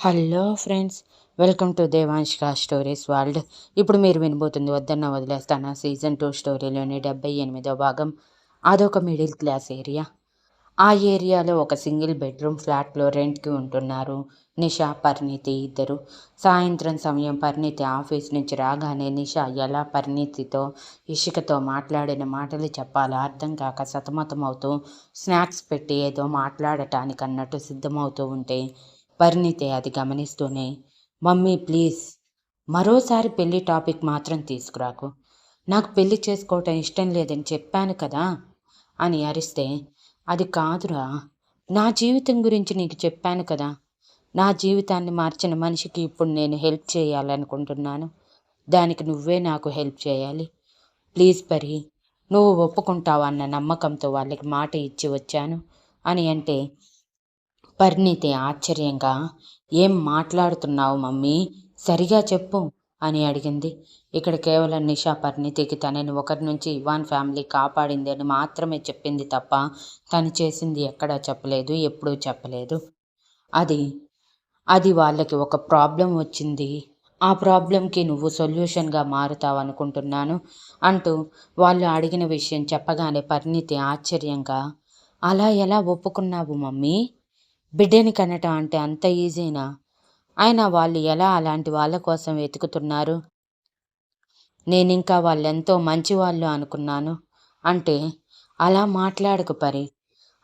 Hello friends welcome to Devanshika stories world. ఇప్పుడు మీరు వినబోతుంది వద్దన్న వదిలేస్తానా? సీజన్ టూ స్టోరీలోని డెబ్బై ఎనిమిదో భాగం. అదొక మిడిల్ క్లాస్ ఏరియా. ఆ ఏరియాలో ఒక సింగిల్ బెడ్రూమ్ ఫ్లాట్లో రెంట్కి ఉంటున్నారు నిషా పరిణితి ఇద్దరు. సాయంత్రం సమయం పరిణితి ఆఫీస్ నుంచి రాగానే నిషా ఎలా పరిణితితో ఇషికతో మాట్లాడిన మాటలు చెప్పాలో అర్థం కాక సతమతమవుతూ స్నాక్స్ పెట్టి ఏదో మాట్లాడటానికి అన్నట్టు సిద్ధమవుతూ ఉంటే పరిణితి అది గమనిస్తూనే మమ్మీ ప్లీజ్ మరోసారి పెళ్ళి టాపిక్ మాత్రం తీసుకురాకు. నాకు పెళ్ళి చేసుకోవటం ఇష్టం లేదని చెప్పాను కదా అని అరిస్తే అది కాదురా నా జీవితం గురించి నీకు చెప్పాను కదా. నా జీవితాన్ని మార్చిన మనిషికి ఇప్పుడు నేను హెల్ప్ చేయాలనుకుంటున్నాను. దానికి నువ్వే నాకు హెల్ప్ చేయాలి. ప్లీజ్ పరి నువ్వు ఒప్పుకుంటావు అన్న నమ్మకంతో వాళ్ళకి మాట ఇచ్చి వచ్చాను అని అంటే పరిణితి ఆశ్చర్యంగా ఏం మాట్లాడుతున్నావు మమ్మీ? సరిగా చెప్పు అని అడిగింది. ఇక్కడ కేవలం నిషా పరిణితికి తనని ఒకరి నుంచి ఇవాన్ ఫ్యామిలీ కాపాడింది అని మాత్రమే చెప్పింది తప్ప తను చేసింది ఎక్కడా చెప్పలేదు ఎప్పుడూ చెప్పలేదు. అది అది వాళ్ళకి ఒక ప్రాబ్లం వచ్చింది. ఆ ప్రాబ్లంకి నువ్వు సొల్యూషన్గా మారుతావు అనుకుంటున్నాను అంటూ వాళ్ళు అడిగిన విషయం చెప్పగానే పరిణితి ఆశ్చర్యంగా అలా ఎలా ఒప్పుకున్నావు మమ్మీ? బిడ్డని కనటం అంటే అంత ఈజీనా? అయినా వాళ్ళు ఎలా అలాంటి వాళ్ళ కోసం వెతుకుతున్నారు? నేను ఇంకా వాళ్ళెంతో మంచివాళ్ళు అనుకున్నాను. అంటే అలా మాట్లాడకు పరి.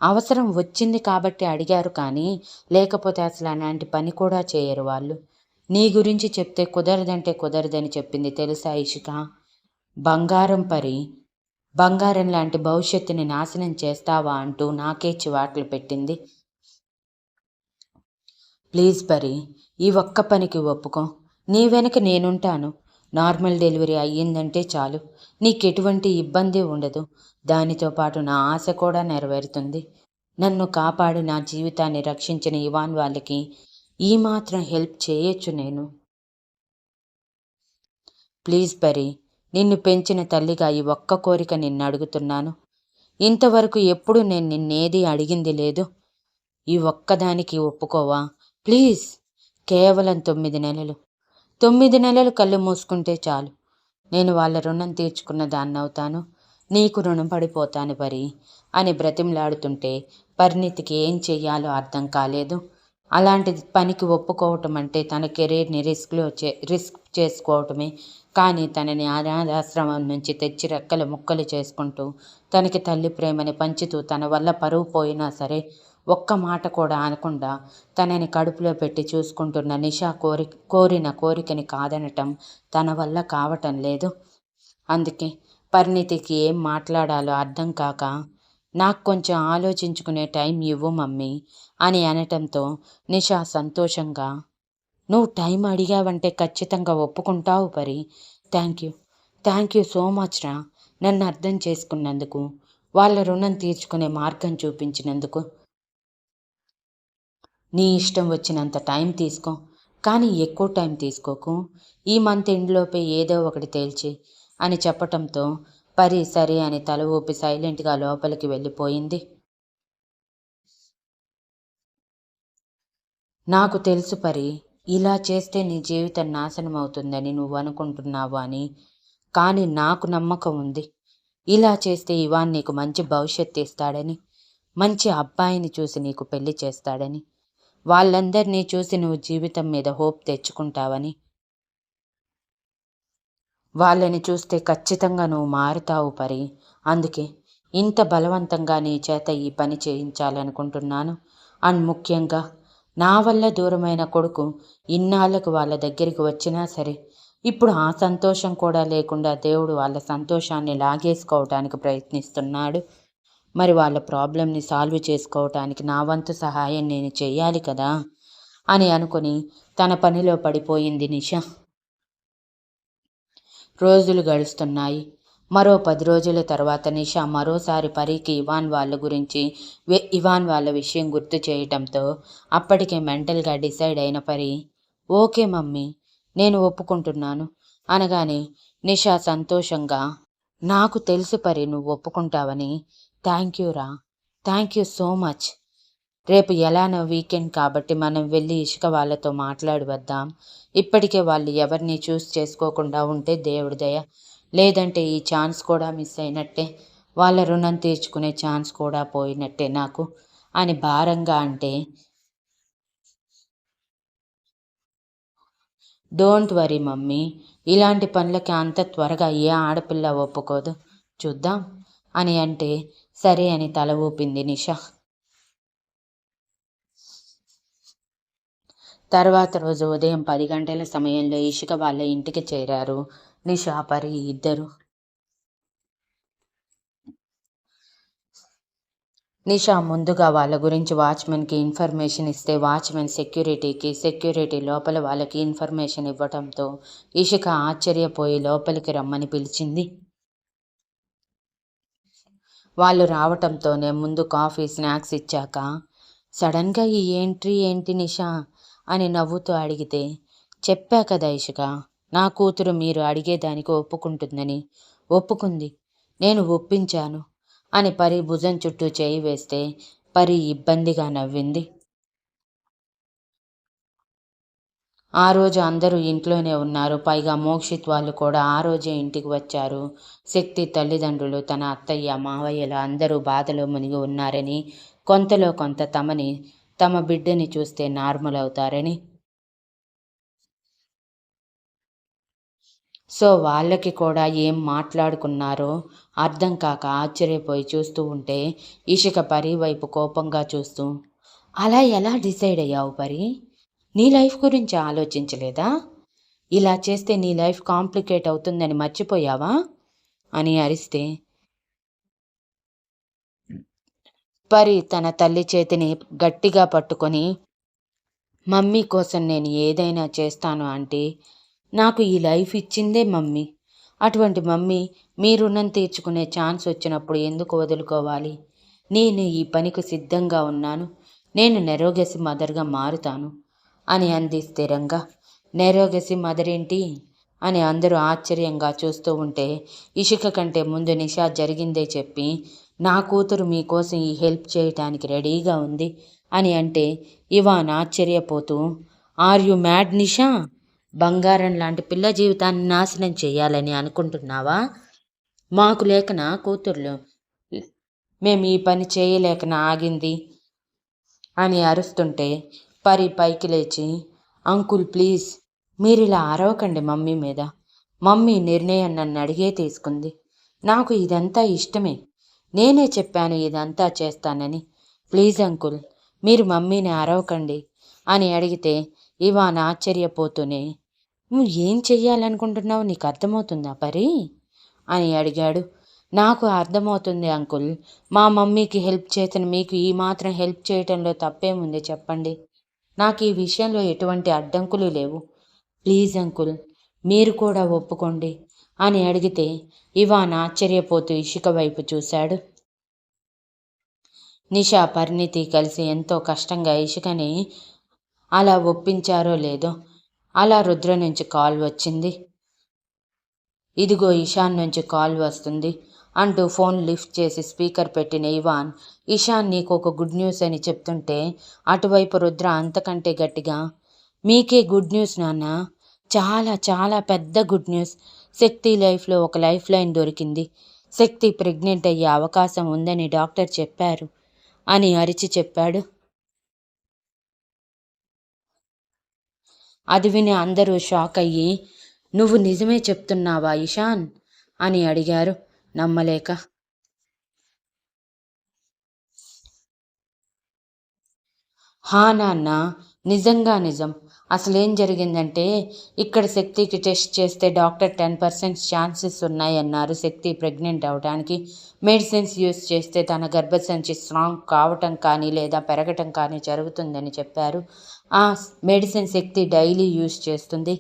అవసరం వచ్చింది కాబట్టి అడిగారు కానీ లేకపోతే అసలు అలాంటి పని కూడా చేయరు వాళ్ళు. నీ గురించి చెప్తే కుదరదంటే కుదరదని చెప్పింది తెలుసా ఇషిక? బంగారం పరి. బంగారం లాంటి భవిష్యత్తుని నాశనం చేస్తావా అంటూ నాకే చివాట్లు పెట్టింది. ప్లీజ్ పరి ఈ ఒక్క పనికి ఒప్పుకో. నీ వెనక నేనుంటాను. నార్మల్ డెలివరీ అయ్యిందంటే చాలు. నీకెటువంటి ఇబ్బంది ఉండదు. దానితో పాటు నా ఆశ కూడా నెరవేరుతుంది. నన్ను కాపాడి నా జీవితాన్ని రక్షించిన ఇవాన్ వాళ్ళకి ఈ మాత్రం హెల్ప్ చేయొచ్చు నేను. ప్లీజ్ పరి నిన్ను పెంచిన తల్లిగా ఈ ఒక్క కోరిక నిన్ను అడుగుతున్నాను. ఇంతవరకు ఎప్పుడు నేను నిన్నేది అడిగింది లేదు. ఈ ఒక్కదానికి ఒప్పుకోవా? ప్లీజ్. కేవలం తొమ్మిది నెలలు. తొమ్మిది నెలలు కళ్ళు మూసుకుంటే చాలు. నేను వాళ్ళ రుణం తీర్చుకున్న దాన్ని అవుతాను. నీకు రుణం పడిపోతాను పరి అని బ్రతిమలాడుతుంటే పరిణితికి ఏం చెయ్యాలో అర్థం కాలేదు. అలాంటి పనికి ఒప్పుకోవటం అంటే తన కెరీర్ని రిస్క్లో చే రిస్క్ చేసుకోవటమే. కానీ తనని అనాథాశ్రమం నుంచి తెచ్చి రెక్కలు ముక్కలు చేసుకుంటూ తనకి తల్లి ప్రేమని పంచుతూ తన వల్ల పరువు పోయినా సరే ఒక్క మాట కూడా అనకుండా తనని కడుపులో పెట్టి చూసుకుంటున్న నిషా కోరి కోరిన కోరికని కాదనటం తన వల్ల కావటం లేదు. అందుకే పరిణితికి ఏం మాట్లాడాలో అర్థం కాక నాకు కొంచెం ఆలోచించుకునే టైం ఇవ్వు మమ్మీ అని అనటంతో నిషా సంతోషంగా నువ్వు టైం అడిగావంటే ఖచ్చితంగా ఒప్పుకుంటావు పరి. Thank you. Thank you so much రా. నన్ను అర్థం చేసుకున్నందుకు వాళ్ళ రుణం తీర్చుకునే మార్గం చూపించినందుకు. నీ ఇష్టం వచ్చినంత టైం తీసుకో. కానీ ఎక్కువ టైం తీసుకోకు. ఈ మంత్ ఎండ్లోపే ఏదో ఒకటి తేల్చి అని చెప్పటంతో పరి సరే అని తల ఊపి సైలెంట్గా లోపలికి వెళ్ళిపోయింది. నాకు తెలుసు పరి ఇలా చేస్తే నీ జీవితం నాశనం అవుతుందని నువ్వు అనుకుంటున్నావు అని. కానీ నాకు నమ్మకం ఉంది. ఇలా చేస్తే ఇవాన్ నీకు మంచి భవిష్యత్తు ఇస్తాడని మంచి అబ్బాయిని చూసి నీకు పెళ్ళి చేస్తాడని. వాళ్ళందరినీ చూసి నువ్వు జీవితం మీద హోప్ తెచ్చుకుంటావని. వాళ్ళని చూస్తే ఖచ్చితంగా నువ్వు మారుతావు పరి. అందుకే ఇంత బలవంతంగా నీ చేత ఈ పని చేయించాలనుకుంటున్నాను. అండ్ ముఖ్యంగా నా వల్ల దూరమైన కొడుకు ఇన్నాళ్ళకు వాళ్ళ దగ్గరికి వచ్చినా సరే ఇప్పుడు ఆ సంతోషం కూడా లేకుండా దేవుడు వాళ్ళ సంతోషాన్ని లాగేసుకోవటానికి ప్రయత్నిస్తున్నాడు. మరి వాళ్ళ ప్రాబ్లంని సాల్వ్ చేసుకోవటానికి నా వంతు సహాయం నేను చెయ్యాలి కదా? అని అనుకుని తన పనిలో పడిపోయింది నిష. రోజులు గడుస్తున్నాయి. మరో పది రోజుల తర్వాత నిషా మరోసారి పరికి ఇవాన్ వాళ్ళ గురించి ఇవాన్ వాళ్ళ విషయం గుర్తు చేయటంతో అప్పటికే మెంటల్గా డిసైడ్ అయిన పరి ఓకే మమ్మీ నేను ఒప్పుకుంటున్నాను అనగానే నిషా సంతోషంగా నాకు తెలుసు పరి నువ్వు ఒప్పుకుంటావని థ్యాంక్ యూ రా. Thank you so much. రేపు ఎలానో వీకెండ్ కాబట్టి మనం వెళ్ళి ఇసుక వాళ్ళతో మాట్లాడి వద్దాం ఇప్పటికే వాళ్ళు ఎవరిని చూస్ చేసుకోకుండా ఉంటే దేవుడి దయ. లేదంటే ఈ ఛాన్స్ కూడా మిస్ అయినట్టే. వాళ్ళ రుణం తీర్చుకునే ఛాన్స్ కూడా పోయినట్టే నాకు. అని భారంగా అంటే డోంట్ వరీ మమ్మీ. ఇలాంటి పనులకి అంత త్వరగా ఏ ఆడపిల్ల ఒప్పుకోదు. చూద్దాం. అని అంటే సరే అని తల ఊపింది నిషా. తర్వాత రోజు ఉదయం పది గంటల సమయంలో ఇషిక వాళ్ళ ఇంటికి చేరారు. నిషా పరి ఇద్దరు. నిషా ముందుగా వాళ్ళ గురించి వాచ్మెన్కి ఇన్ఫర్మేషన్ ఇస్తే వాచ్మెన్ సెక్యూరిటీకి సెక్యూరిటీ లోపల వాళ్ళకి ఇన్ఫర్మేషన్ ఇవ్వటంతో ఇషిక ఆశ్చర్యపోయి లోపలికి రమ్మని పిలిచింది. వాళ్ళు రావటంతోనే ముందు కాఫీ స్నాక్స్ ఇచ్చాక సడన్గా ఈ ఎంట్రీ ఏంటి నిషా? అని నవ్వుతూ అడిగితే చెప్పా కదా ఇషిక నా కూతురు మీరు అడిగేదానికి ఒప్పుకుంటుందని. ఒప్పుకుంది నేను ఒప్పించాను అని పరి భుజం చుట్టూ చేయి వేస్తే పరి ఇబ్బందిగా నవ్వింది. ఆ రోజు అందరూ ఇంట్లోనే ఉన్నారు. పైగా మోక్షిత్ వాళ్ళు కూడా ఆ రోజే ఇంటికి వచ్చారు. శక్తి తల్లిదండ్రులు తన అత్తయ్య మావయ్యలు అందరూ బాధలో మునిగి ఉన్నారని కొంతలో కొంత తమని తమ బిడ్డని చూస్తే నార్మల్ అవుతారని. సో వాళ్ళకి కూడా ఏం మాట్లాడుకున్నారో అర్థం కాక ఆశ్చర్యపోయి చూస్తూ ఉంటే ఇషిక పరి వైపు కోపంగా చూస్తూ అలా ఎలా డిసైడ్ అయ్యావు పరి? నీ లైఫ్ గురించి ఆలోచించలేదా? ఇలా చేస్తే నీ లైఫ్ కాంప్లికేట్ అవుతుందని మర్చిపోయావా? అని అరిస్తే పరి తన తల్లి చేతిని గట్టిగా పట్టుకొని మమ్మీ కోసం నేను ఏదైనా చేస్తాను అంటే నాకు ఈ లైఫ్ ఇచ్చిందే మమ్మీ. అటువంటి మమ్మీ మీ రుణం తీర్చుకునే ఛాన్స్ వచ్చినప్పుడు ఎందుకు వదులుకోవాలి? నేను ఈ పనికి సిద్ధంగా ఉన్నాను. నేను నెరోగసి మదర్గా మారుతాను. అని అంది స్థిరంగా. నేరోగసి మదరేంటి? అని అందరూ ఆశ్చర్యంగా చూస్తూ ఉంటే ఇషిక కంటే ముందు నిషా జరిగిందే చెప్పి నా కూతురు మీకోసం ఈ హెల్ప్ చేయటానికి రెడీగా ఉంది అని అంటే ఇవాన్ ఆశ్చర్యపోతూ ఆర్ యు మ్యాడ్ నిషా? బంగారం లాంటి పిల్ల జీవితాన్ని నాశనం చేయాలని అనుకుంటున్నావా? మాకు లేకన కూతుర్లు? మేము ఈ పని చేయలేకన ఆగింది? అని అరుస్తుంటే పరి పైకి లేచి అంకుల్ ప్లీజ్ మీరు ఇలా అరవకండి మమ్మీ మీద. మమ్మీ నిర్ణయం నన్ను అడిగే తీసుకుంది. నాకు ఇదంతా ఇష్టమే. నేనే చెప్పాను ఇదంతా చేస్తానని. ప్లీజ్ అంకుల్ మీరు మమ్మీని అరవకండి అని అడిగితే ఇవాన్ ఆశ్చర్యపోతూనే నువ్వు ఏం చెయ్యాలనుకుంటున్నావు? నీకు అర్థమవుతుందా పరి? అని అడిగాడు. నాకు అర్థమవుతుంది అంకుల్. మా మమ్మీకి హెల్ప్ చేసిన మీకు ఈ మాత్రం హెల్ప్ చేయటంలో తప్పేముంది చెప్పండి. నాకు ఈ విషయంలో ఎటువంటి అడ్డంకులు లేవు. ప్లీజ్ అంకుల్ మీరు కూడా ఒప్పుకోండి అని అడిగితే ఇవాన్ ఆశ్చర్యపోతూ ఇషిక వైపు చూశాడు. నిషా పరిణితి కలిసి ఎంతో కష్టంగా ఇషికని అలా ఒప్పించారో లేదో అలా రుద్ర నుంచి కాల్ వచ్చింది. ఇదిగో ఇషాన్ నుంచి కాల్ వస్తుంది. అంటూ ఫోన్ లిఫ్ట్ చేసి స్పీకర్ పెట్టిన ఇవాన్ ఇషాన్ నీకు ఒక గుడ్ న్యూస్ అని చెప్తుంటే అటువైపు రుద్ర అంతకంటే గట్టిగా మీకే గుడ్ న్యూస్ నాన్న. చాలా చాలా పెద్ద గుడ్ న్యూస్. శక్తి లైఫ్లో ఒక లైఫ్ లైన్ దొరికింది. శక్తి ప్రెగ్నెంట్ అయ్యే అవకాశం ఉందని డాక్టర్ చెప్పారు అని అరిచి చెప్పాడు. అది విని అందరూ షాక్ అయ్యి నువ్వు నిజమే చెప్తున్నావా ఇషాన్? అని అడిగారు. నమ్మలేక. హా నాన్న నిజంగా నిజం. అసలేం జరిగిందంటే ఇక్కడ శక్తికి టెస్ట్ చేస్తే డాక్టర్ టెన్ పర్సెంట్ ఛాన్సెస్ ఉన్నాయన్నారు శక్తి ప్రెగ్నెంట్ అవడానికి. మెడిసిన్స్ యూస్ చేస్తే తన గర్భసంచి స్ట్రాంగ్ కావటం కానీ లేదా పెరగటం కానీ జరుగుతుందని చెప్పారు. ఆ మెడిసిన్ శక్తి డైలీ యూస్ చేస్తుంది.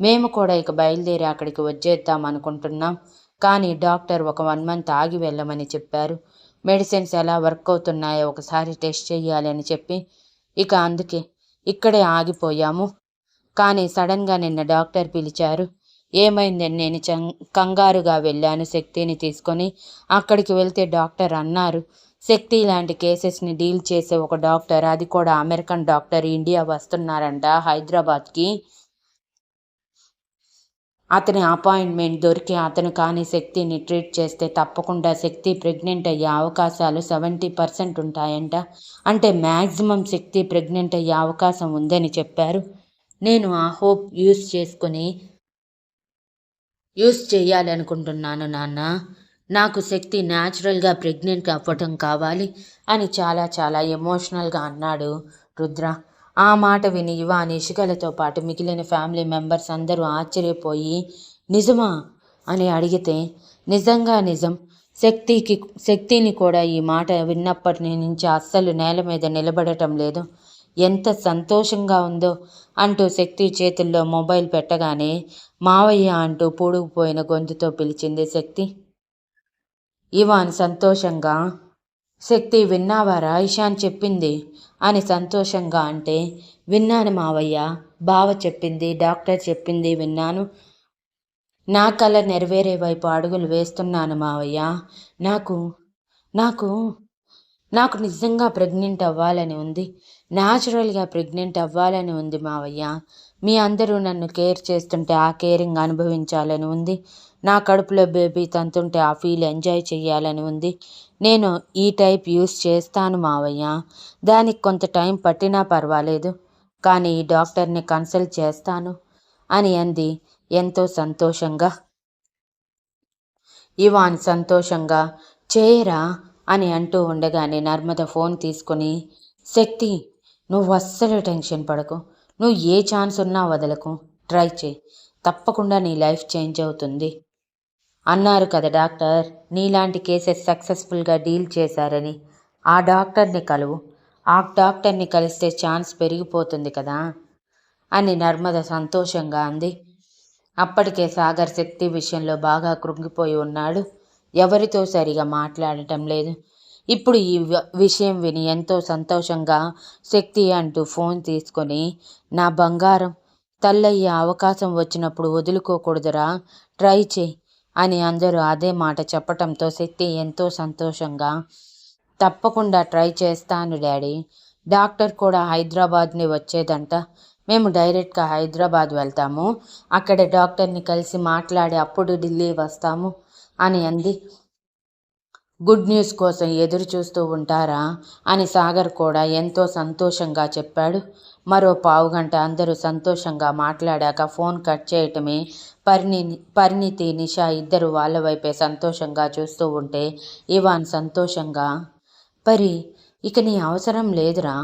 మేము కూడా ఇక బయలుదేరి అక్కడికి వచ్చేద్దాం అనుకుంటున్నాం. కానీ డాక్టర్ ఒక వన్ మంత్ ఆగి వెళ్ళమని చెప్పారు. మెడిసిన్స్ ఎలా వర్క్ అవుతున్నాయో ఒకసారి టెస్ట్ చేయాలని చెప్పి ఇక అందుకే ఇక్కడే ఆగిపోయాము. కానీ సడన్గా నిన్న డాక్టర్ పిలిచారు. ఏమైందని నేను కంగారుగా వెళ్ళాను శక్తిని తీసుకొని. అక్కడికి వెళ్తే డాక్టర్ అన్నారు. శక్తి లాంటి కేసెస్ని డీల్ చేసే ఒక డాక్టర్ అది కూడా అమెరికన్ డాక్టర్ ఇండియా వస్తున్నారంట హైదరాబాద్కి. అతని అపాయింట్మెంట్ దొరికి అతను కానీ శక్తిని ట్రీట్ చేస్తే తప్పకుండా శక్తి ప్రెగ్నెంట్ అయ్యే అవకాశాలు సెవెంటీ పర్సెంట్ ఉంటాయంట. అంటే మ్యాక్సిమం శక్తి ప్రెగ్నెంట్ అయ్యే అవకాశం ఉందని చెప్పారు. నేను ఆ హోప్ యూస్ చేసుకొని యూస్ చేయాలనుకుంటున్నాను నాన్న. నాకు శక్తి న్యాచురల్గా ప్రెగ్నెంట్ అవ్వటం కావాలి అని చాలా చాలా ఎమోషనల్గా అన్నాడు రుద్ర. ఆ మాట విని యువాని ఇషికలతో పాటు మిగిలిన ఫ్యామిలీ మెంబర్స్ అందరూ ఆశ్చర్యపోయి నిజమా? అని అడిగితే నిజంగా నిజం. శక్తికి శక్తిని కూడా ఈ మాట విన్నప్పటి నుంచి అస్సలు నేల మీద నిలబడటం లేదు. ఎంత సంతోషంగా ఉందో అంటూ శక్తి చేతుల్లో మొబైల్ పెట్టగానే మావయ్య అంటూ పూడుకుపోయిన గొంతుతో పిలిచింది శక్తి. ఇవాన్ సంతోషంగా శక్తి విన్నావారా? ఇషాన్ చెప్పింది. అని సంతోషంగా అంటే విన్నాను మావయ్య బావ చెప్పింది డాక్టర్ చెప్పింది విన్నాను. నా కళ నెరవేరే వైపు అడుగులు వేస్తున్నాను మావయ్య. నాకు నాకు నాకు నిజంగా ప్రెగ్నెంట్ అవ్వాలని ఉంది. న్యాచురల్గా ప్రెగ్నెంట్ అవ్వాలని ఉంది మావయ్య. మీ అందరూ నన్ను కేర్ చేస్తుంటే ఆ కేరింగ్ అనుభవించాలని ఉంది. నా కడుపులో బేబీ తంతుంటే ఆ ఫీల్ ఎంజాయ్ చేయాలని ఉంది. నేను ఈ టైప్ యూస్ చేస్తాను మావయ్య. దానికి కొంత టైం పట్టినా పర్వాలేదు. కానీ ఈ డాక్టర్ని కన్సల్ట్ చేస్తాను అని అంది. ఎంతో సంతోషంగా. ఇవాన్ సంతోషంగా చేయరా అని అంటూ ఉండగానే నర్మద ఫోన్ తీసుకొని శక్తి నువ్వు అస్సలు టెన్షన్ పడకు. నువ్వు ఏ ఛాన్స్ ఉన్నా వదలకు. ట్రై చేయి. తప్పకుండా నీ లైఫ్ చేంజ్ అవుతుంది. అన్నారు కదా డాక్టర్. నీలాంటి కేసెస్ సక్సెస్ఫుల్గా డీల్ చేశారని. ఆ డాక్టర్ని కలువు. ఆ డాక్టర్ని కలిస్తే ఛాన్స్ పెరిగిపోతుంది కదా అని నర్మద సంతోషంగా అంది. అప్పటికే సాగర్ శక్తి విషయంలో బాగా కృంగిపోయి ఉన్నాడు. ఎవరితో సరిగా మాట్లాడటం లేదు. ఇప్పుడు ఈ విషయం విని ఎంతో సంతోషంగా శక్తి అంటూ ఫోన్ తీసుకొని నా బంగారం తల్లయ్యే అవకాశం వచ్చినప్పుడు వదులుకోకూడదురా ట్రై చేయి అని అందరూ అదే మాట చెప్పటంతో శక్తి ఎంతో సంతోషంగా తప్పకుండా ట్రై చేస్తాను డాడీ. డాక్టర్ కూడా హైదరాబాద్ని వచ్చేదంట. మేము డైరెక్ట్గా హైదరాబాద్ వెళ్తాము. అక్కడ డాక్టర్ని కలిసి మాట్లాడి అప్పుడు ఢిల్లీ వస్తాము అని అంది. గుడ్ న్యూస్ కోసం ఎదురు చూస్తూ ఉంటారా? అని సాగర్ కూడా ఎంతో సంతోషంగా చెప్పాడు. మరో పావుగంట అందరూ సంతోషంగా మాట్లాడాక ఫోన్ కట్ చేయటమే పరిణి పరిణితి నిషా ఇద్దరు వాళ్ళ వైపే సంతోషంగా చూస్తూ ఉంటే ఇవాన్ సంతోషంగా పరి ఇక నీ అవసరం లేదురా.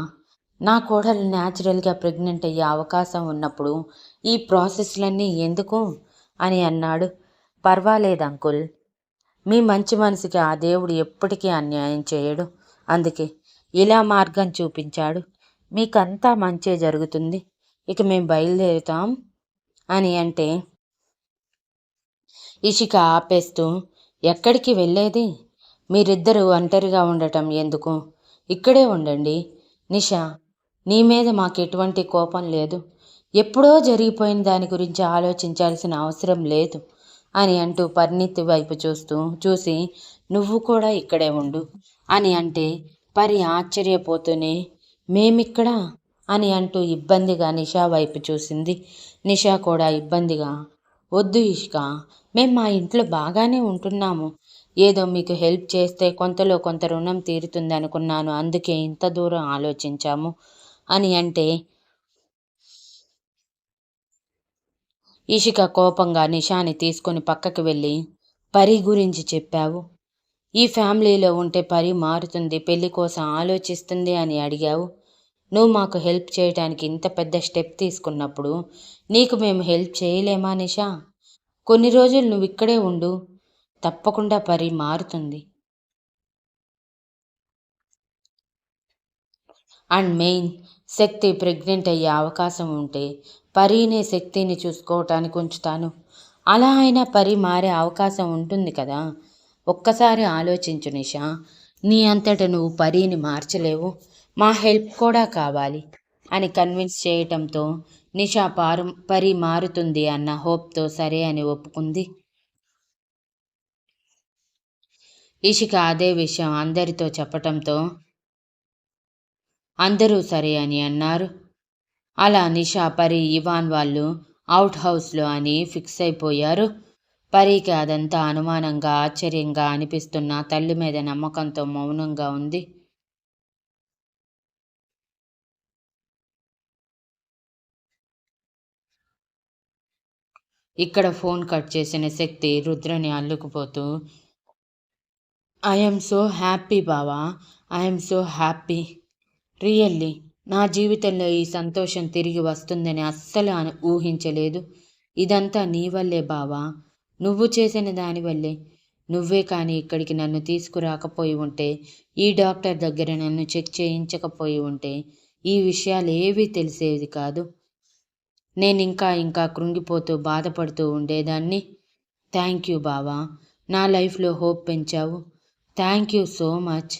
నా కోడలు న్యాచురల్గా ప్రెగ్నెంట్ అయ్యే అవకాశం ఉన్నప్పుడు ఈ ప్రాసెస్లన్నీ ఎందుకు? అని అన్నాడు. పర్వాలేదు అంకుల్. మీ మంచి మనసుకి ఆ దేవుడు ఎప్పటికీ అన్యాయం చేయడు. అందుకే ఇలా మార్గం చూపించాడు. మీకంతా మంచే జరుగుతుంది. ఇక మేము బయలుదేరుతాం అని అంటే ఇషిక ఆపేస్తూ ఎక్కడికి వెళ్ళేది? మీరిద్దరూ ఒంటరిగా ఉండటం ఎందుకు? ఇక్కడే ఉండండి. నిషా నీ మీద మాకు ఎటువంటి కోపం లేదు. ఎప్పుడో జరిగిపోయిన దాని గురించి ఆలోచించాల్సిన అవసరం లేదు. అని అంటూ పరిణితి వైపు చూస్తూ చూసి నువ్వు కూడా ఇక్కడే ఉండు అని అంటే పరి ఆశ్చర్యపోతూనే మేమిక్కడ? అని అంటూ ఇబ్బందిగా నిషా వైపు చూసింది. నిషా కూడా ఇబ్బందిగా వద్దు ఇష్క మేము మా ఇంట్లో బాగానే ఉంటున్నాము. ఏదో మీకు హెల్ప్ చేస్తే కొంతలో కొంత రుణం తీరుతుంది అనుకున్నాను అందుకే ఇంత దూరం ఆలోచించాము అని అంటే ఇషిక కోపంగా నిషాని తీసుకొని పక్కకి వెళ్ళి పరి గురించి చెప్పావు? ఈ ఫ్యామిలీలో ఉంటే పరి మారుతుంది పెళ్ళి కోసం ఆలోచిస్తుంది అని అడిగావు. నువ్వు మాకు హెల్ప్ చేయడానికి ఇంత పెద్ద స్టెప్ తీసుకున్నప్పుడు నీకు మేము హెల్ప్ చేయలేమా నిషా? కొన్ని రోజులు నువ్వు ఇక్కడే ఉండు తప్పకుండా పరి మారుతుంది. అండ్ మెయిన్ శక్తి ప్రెగ్నెంట్ అయ్యే అవకాశం ఉంటే పరీనే శక్తిని చూసుకోవటానికి ఉంచుతాను. అలా అయినా పరి మారే అవకాశం ఉంటుంది కదా. ఒక్కసారి ఆలోచించు నిషా. నీ అంతట నువ్వు పరీని మార్చలేవు. మా హెల్ప్ కూడా కావాలి అని కన్విన్స్ చేయటంతో నిషా పారు పరి మారుతుంది అన్న హోప్తో సరే అని ఒప్పుకుంది. ఇషిక అదే విషయం అందరితో చెప్పటంతో అందరూ సరే అని అన్నారు. అలా నిషా పరి ఇవాన్ వాళ్ళు అవుట్ హౌస్లో అని ఫిక్స్ అయిపోయారు. పరికి అదంతా అనుమానంగా ఆశ్చర్యంగా అనిపిస్తున్న తల్లి మీద నమ్మకంతో మౌనంగా ఉంది. ఇక్కడ ఫోన్ కట్ చేసిన శక్తి రుద్రని అల్లుకుపోతూ ఐఎమ్ సో హ్యాపీ బావా ఐఎమ్ సో హ్యాపీ. రియల్లీ నా జీవితంలో ఈ సంతోషం తిరిగి వస్తుందని అస్సలు ఊహించలేదు. ఇదంతా నీ వల్లే బావా. నువ్వు చేసిన దానివల్లే నువ్వే కానీ ఇక్కడికి నన్ను తీసుకురాకపోయి ఉంటే ఈ డాక్టర్ దగ్గర నన్ను చెక్ చేయించకపోయి ఉంటే ఈ విషయాలు ఏవీ తెలిసేది కాదు. నేను ఇంకా ఇంకా కృంగిపోతూ బాధపడుతూ ఉండేదాన్ని. థ్యాంక్ యూ బావా. నా లైఫ్లో హోప్ పెంచావు. Thank you so much.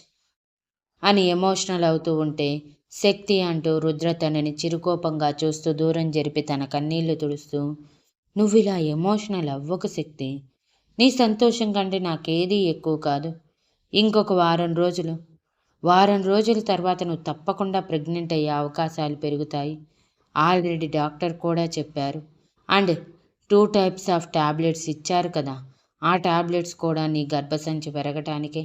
అని ఎమోషనల్ అవుతూ ఉంటే శక్తి అంటూ రుద్ర తనని చిరుకోపంగా చూస్తూ దూరం జరిపి తన కన్నీళ్ళు తుడుస్తూ నువ్వు ఇలా ఎమోషనల్ అవ్వక శక్తి. నీ సంతోషం కంటే నాకేదీ ఎక్కువ కాదు. ఇంకొక వారం రోజులు. వారం రోజుల తర్వాత నువ్వు తప్పకుండా ప్రెగ్నెంట్ అయ్యే అవకాశాలు పెరుగుతాయి ఆల్రెడీ డాక్టర్ కూడా చెప్పారు. And two types of tablets ఇచ్చారు కదా. ఆ ట్యాబ్లెట్స్ కూడా నీ గర్భసంచి పెరగటానికే.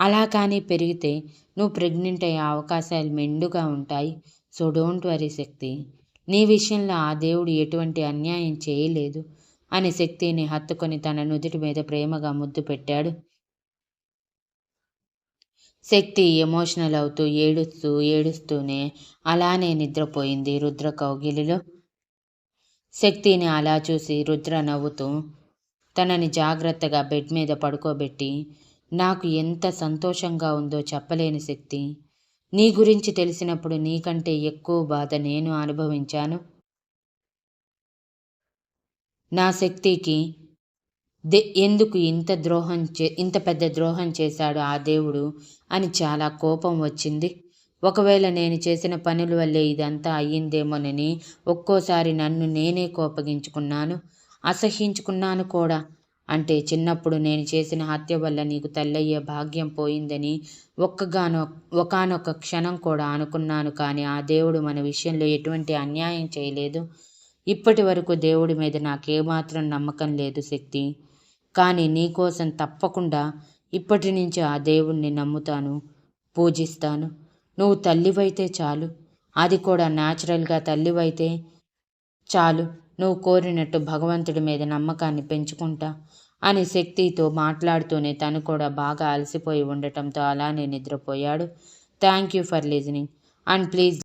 అలా కానీ పెరిగితే నువ్వు ప్రెగ్నెంట్ అయ్యే అవకాశాలు మెండుగా ఉంటాయి. So don't worry Shakti. నీ విషయంలో ఆ దేవుడు ఎటువంటి అన్యాయం చేయలేదు అని శక్తిని హత్తుకొని తన నుదుటి మీద ప్రేమగా ముద్దు పెట్టాడు. శక్తి ఎమోషనల్ అవుతూ ఏడుస్తూ ఏడుస్తూనే అలానే నిద్రపోయింది రుద్ర కౌగిలిలో. శక్తిని అలా చూసి రుద్ర నవ్వుతూ తనని జాగ్రత్తగా బెడ్ మీద పడుకోబెట్టి నాకు ఎంత సంతోషంగా ఉందో చెప్పలేని శక్తి. నీ గురించి తెలిసినప్పుడు నీకంటే ఎక్కువ బాధ నేను అనుభవించాను. నా శక్తికి దే ఎందుకు ఇంత ద్రోహం చే ఇంత పెద్ద ద్రోహం చేశాడు ఆ దేవుడు అని చాలా కోపం వచ్చింది. ఒకవేళ నేను చేసిన పనుల వల్లే ఇదంతా అయ్యిందేమోనని ఒక్కోసారి నన్ను నేనే కోపగించుకున్నాను. అసహించుకున్నాను కూడా. అంటే చిన్నప్పుడు నేను చేసిన హత్య వల్ల నీకు తల్లయ్యే భాగ్యం పోయిందని ఒక్కగానో ఒకనొక క్షణం కూడా అనుకున్నాను కానీ ఆ దేవుడు మన విషయంలో ఎటువంటి అన్యాయం చేయలేదు. ఇప్పటి వరకు దేవుడి మీద నాకేమాత్రం నమ్మకం లేదు శక్తి. కానీ నీకోసం తప్పకుండా ఇప్పటి నుంచి ఆ దేవుణ్ణి నమ్ముతాను పూజిస్తాను. నువ్వు తల్లివైతే చాలు. అది కూడా న్యాచురల్గా తల్లివైతే చాలు. నువ్వు కోరినట్టు భగవంతుడి మీద నమ్మకాన్ని పెంచుకుంటా అని శక్తితో మాట్లాడుతూనే తను కూడా బాగా అలసిపోయి ఉండటంతో అలానే నిద్రపోయాడు. Thank you for listening. And please